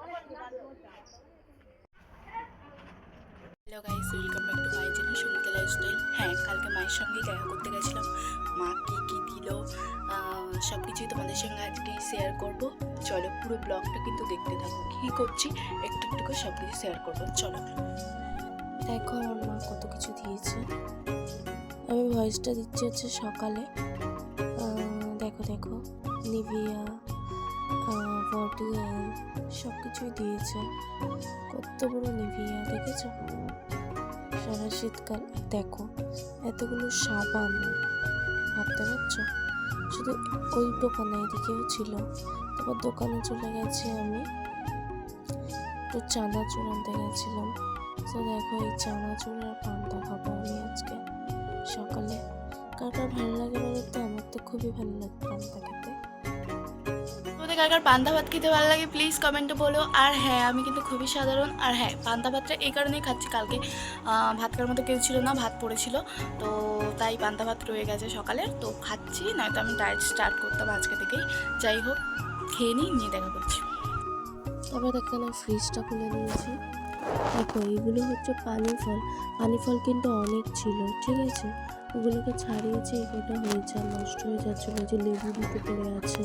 Hello guys welcome back to my channel Sangeeta lifestyle হ্যাঁ কালকে মায়ের সঙ্গেই দেখা করতে গেছিলাম। মা কী কী দিল সব কিছুই তোমাদের সঙ্গে আজকে শেয়ার করব। চলো পুরো ব্লগটা কিন্তু দেখতে থাকো। কী করছি? একটু একটু করে সব কিছু শেয়ার করব। চলো। দেখো, আমার মা কত কিছু দিয়েছে। আমি ভয়েসটা দিচ্ছি হচ্ছে সকালে। দেখো দেখো, নিভিয়া বডি অয়েল সব কিছুই দিয়েছে। কত বড় নিভিয়া, দেখেছ? সারা শীতকাল। দেখো, এতগুলো সাবান, ভাবতে পারছ? শুধু ওই দোকানে, এদিকেও ছিল। তারপর দোকানে চলে গেছি আমি। একটু চাঁদা আনতে গেছিলাম। তো দেখো, এই চানাচুর আর পান্তা খাব আমি আজকে সকালে। কার ভালো লাগে বলতে আমার তো খুবই ভালো লাগে পান্তা খেতে। কার পান্তা ভাত খেতে ভালো লাগে প্লিজ কমেন্টে বলো। আর হ্যাঁ আমি কিন্তু খুবই সাধারণ। আর হ্যাঁ পান্তা ভাতটা এই কারণেই খাচ্ছি। কালকে ভাত খাওয়ার মতো কেউ ছিল না, ভাত পড়েছিল। তো তাই পান্তা ভাত রয়ে গেছে সকালে। তো খাচ্ছি, নয়তো আমি ডায়েট স্টার্ট করতাম আজকে থেকেই। যাই হোক, খেয়ে নিই, নিয়ে দেখা করছি। তারপর এখানে ফ্রিজটা খুলে নিয়েছি। দেখো, এইগুলো হচ্ছে পানি ফল। পানি ফল কিন্তু অনেক ছিল, ঠিক আছে? ওগুলোকে ছাড়িয়েছি এগুলো হয়েছে, নষ্ট হয়ে যাচ্ছিল যে লেবু দিতে পড়ে আছে।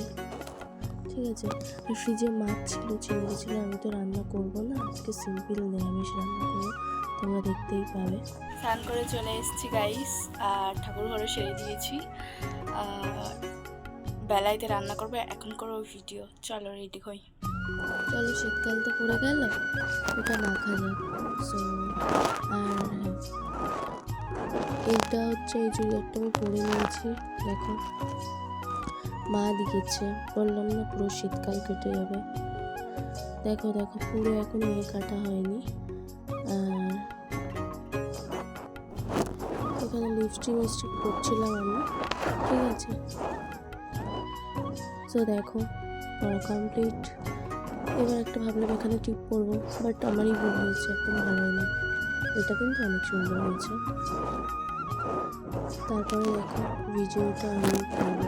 ঠিক আছে। আর ফ্রিজে মাছ ছিল চিংড়ি ছিল আমি তো রান্না করব না। আজকে সিম্পল নিরামিষ রান্না করব। তোমরা দেখতেই পাবে। স্নান করে চলে এসেছি গাইস আর ঠাকুর ঘরে সেরে দিয়েছি। আর বেলাইতে রান্না করব এখন করো ভিডিও চলো রেডি হই। চলো শীতকাল তো পড়ে গেল। ওটা মাখা যাক সো আর এইটা হচ্ছে এই চুড়িদারটা আমি পরে নিয়েছি। দেখো। মা দিয়েছে বললাম, না, পুরো শীতকাল কেটে যাবে। দেখো দেখো, পুরো এখন এ কাটা হয়নি। আর এখানে লিপস্টিক মিস্টিক করছিলাম আমি, ঠিক আছে? তো দেখো, পড়া কমপ্লিট এবার একটা ভাবলাম, এখানে টিপ পরবো বাট আমারই ভুল হয়েছে, একদম ভালো হয়নি। এটা কিন্তু অনেক সুন্দর হয়েছে। তারপরে দেখো ভিডিওটা আমি করব।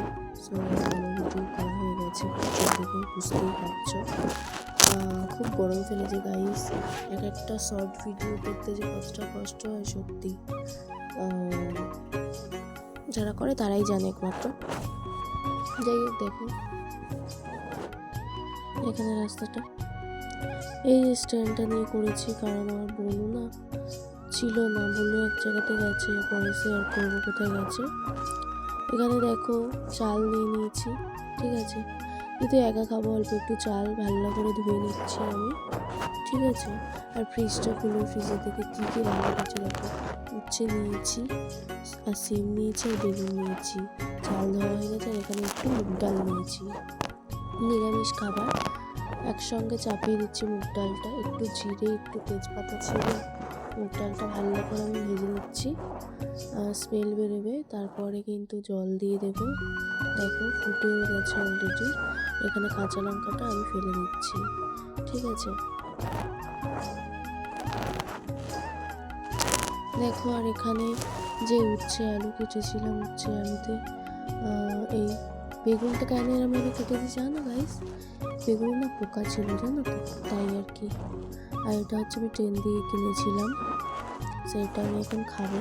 করা হয়ে গেছে দেখে বুঝতেই পারছ। খুব গরম ফেলেছে গাইস এক একটা শর্ট ভিডিও করতে যে কতটা কষ্ট হয় সত্যি। যারা করে তারাই জানে একমাত্র। যাই হোক, দেখো। এখানে রাস্তাটা। এই স্ট্যান্ডটা নিয়ে করেছি, কারণ আমার বোনও না, ছিল না। বোনও এক জায়গাতে গেছে, পরে শেয়ার করব কোথায় গেছে? এখানে দেখো চাল নিয়ে নিয়েছি, ঠিক আছে? কিন্তু একা খাব, অল্প একটু চাল ভালো করে ধুয়ে নিচ্ছি আমি, ঠিক আছে? আর ফ্রিজটা খুলে ফ্রিজের থেকে কী কী রান্না করছে দেখো। উচ্ছে নিয়েছি, আর সিম নিয়েছি, আর বেগুন নিয়েছি। চাল ধোয়া হয়ে গেছে, আর এখানে একটু মুগ ডাল নিয়েছি। নিরামিষ খাবার। একসঙ্গে চাপিয়ে দিচ্ছি মুগ ডালটা, একটু জিরে, একটু তেজপাতা ছিঁড়ে মুগ ডালটা ভালো করে আমি ভেজে নিচ্ছি। স্মেল বেরোবে, তারপরে কিন্তু জল দিয়ে দেবো। দেখো ফুটেও গেছে অলরেডি এখানে কাঁচা লঙ্কাটা আমি ফেলে দিচ্ছি। ঠিক আছে? দেখো, আর এখানে যে উচ্ছে আলু কেটেছিলাম, উচ্ছে আলুতে এই বেগুনটা কেন এরম ভাবে কেটেছি জানো গাইস বেগুন না পোকা ছিল, জানো তো? তাই আর কি। আর এটা হচ্ছে আমি ট্রেন দিয়ে কিনেছিলাম। সেটা আমি এখন খাব।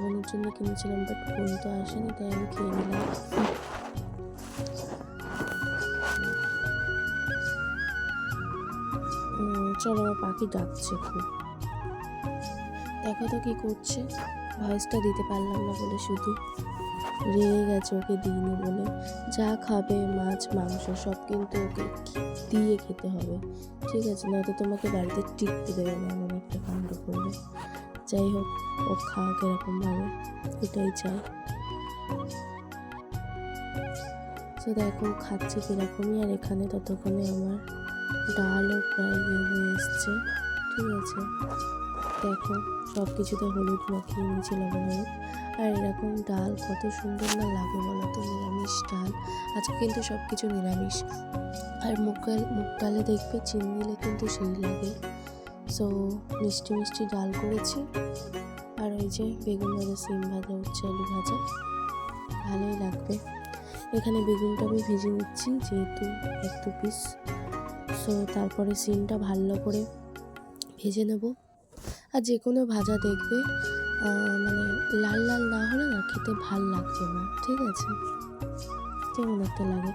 বোনের জন্য কিনেছিলাম বাট বোন তো আসেনি, তাই আমি খেয়ে নিলাম। চলো, আমার পাখি ডাকছে খুব। দেখো তো কী করছে। ভয়েসটা দিতে পারলাম না বলে শুধু। রেগে গেছে ওকে দিইনি বলে। যা খাবে, মাছ, মাংস সব কিন্তু ওকে দিয়ে খেতে হবে। ঠিক আছে, নয়তো তোমাকে বাড়িতে টিকতে দেবে না এমন একটা কাণ্ড করবে। যাই হোক, ও খাওয়া এরকমভাবে। এটাই চাই। তো দেখো, খাচ্ছে কীরকমই আর এখানে ততক্ষণে আমার ডালও প্রায় ইয়ে হয়ে এসছে। ঠিক আছে। দেখো সব কিছুতে হলুদ মাখিয়ে নিয়েছি লবণ হলুদ আর এরকম ডাল কত সুন্দর না লাগে বলো তো, নিরামিষ ডাল। আজকে কিন্তু সব কিছু নিরামিষ। আর মুগ মুগ ডালে দেখবে চিনি দিলে কিন্তু সেই লাগে। সো মিষ্টি মিষ্টি ডাল করেছি। আর ওই যে বেগুন ভাজা, সিম ভাজা, উচ্ছে আলু ভাজা, ভালোই লাগবে। এখানে বেগুনটা আমি ভেজে নিচ্ছি যেহেতু এক দু পিস সো তারপরে সিমটা ভালো করে ভেজে নেব। আর যে কোনো ভাজা দেখবে মানে লাল লাল না হলে না খেতে ভালো লাগছে না, ঠিক আছে? কেমন একটা লাগে।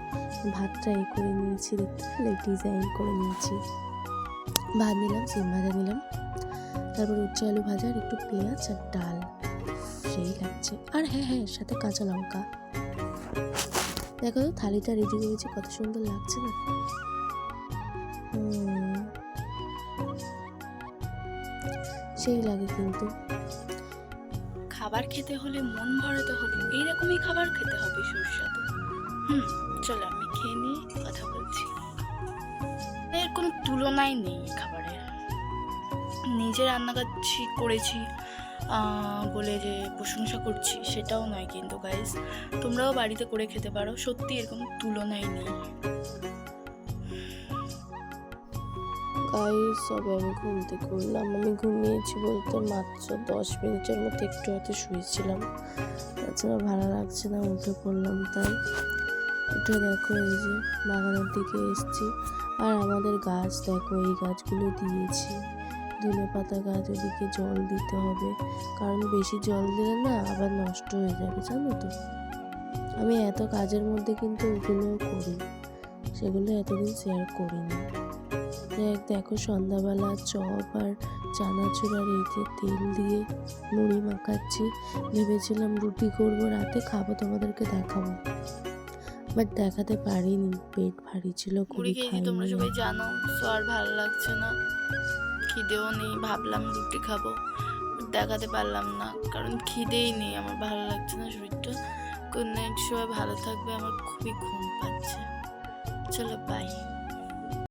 ভাতটা এ করে নিয়েছি, দেখতে ডিজাইন করে নিয়েছি। ভাত নিলাম, সিম ভাজা নিলাম। তারপর উচ্চ আলু ভাজা আর একটু পেঁয়াজ আর ডাল। সেই লাগছে। আর হ্যাঁ হ্যাঁ সাথে কাঁচা লঙ্কা। দেখো তো, থালিটা রেডি করেছি কত সুন্দর লাগছে না। হুম। সেই লাগে কিন্তু। খাবার খেতে হলে মন ভরাতে হলে এইরকমই খাবার খেতে হবে সুস্বাদু। হুম, চলো আমি খেয়ে নিয়ে কথা বলছি। এর কোনো তুলনাই নেই খাবারের নিজে রান্না করছি করেছি বলে যে প্রশংসা করছি সেটাও নয় কিন্তু গাইজ তোমরাও বাড়িতে করে খেতে পারো, সত্যি এরকম তুলনাই নেই। গাইস সবে আমি ঘুম থেকে উঠলাম। আমি ঘুমিয়েছি বলতে মাত্র দশ মিনিটের মতো একটু হয়তো শুয়েছিলাম। তাছাড়া ভালো লাগছে না, উঠে পড়লাম তাই। উঠে দেখো এই যে বাগানের দিকে এসছি। আর আমাদের গাছ দেখো, এই গাছগুলো দিয়েছি। ধনে পাতা গাছ ওদিকে জল দিতে হবে। কারণ বেশি জল দিলে না আবার নষ্ট হয়ে যাবে, জানো তো। আমি এত কাজের মধ্যে কিন্তু ওগুলোও করি সেগুলো এতদিন শেয়ার করিনি। দেখ দেখো সন্ধ্যাবেলা চপ আর চানাচুর আর এই যে তেল দিয়ে মুড়ি মাখাচ্ছি ভেবেছিলাম রুটি করব রাতে খাব তোমাদেরকে দেখাবো। বাট দেখাতে পারিনি পেট ভারী ছিল মুড়ি খুবই খেয়েছি তোমরা সবাই জানো? তো আর ভালো লাগছে না। খিদেও নেই ভাবলাম রুটি খাব দেখাতে পারলাম না কারণ খিদেই নেই আমার ভালো লাগছে না শরীরটা। কোন সবাই ভালো থাকবে আমার খুবই ঘুম পাচ্ছে। চলো বাই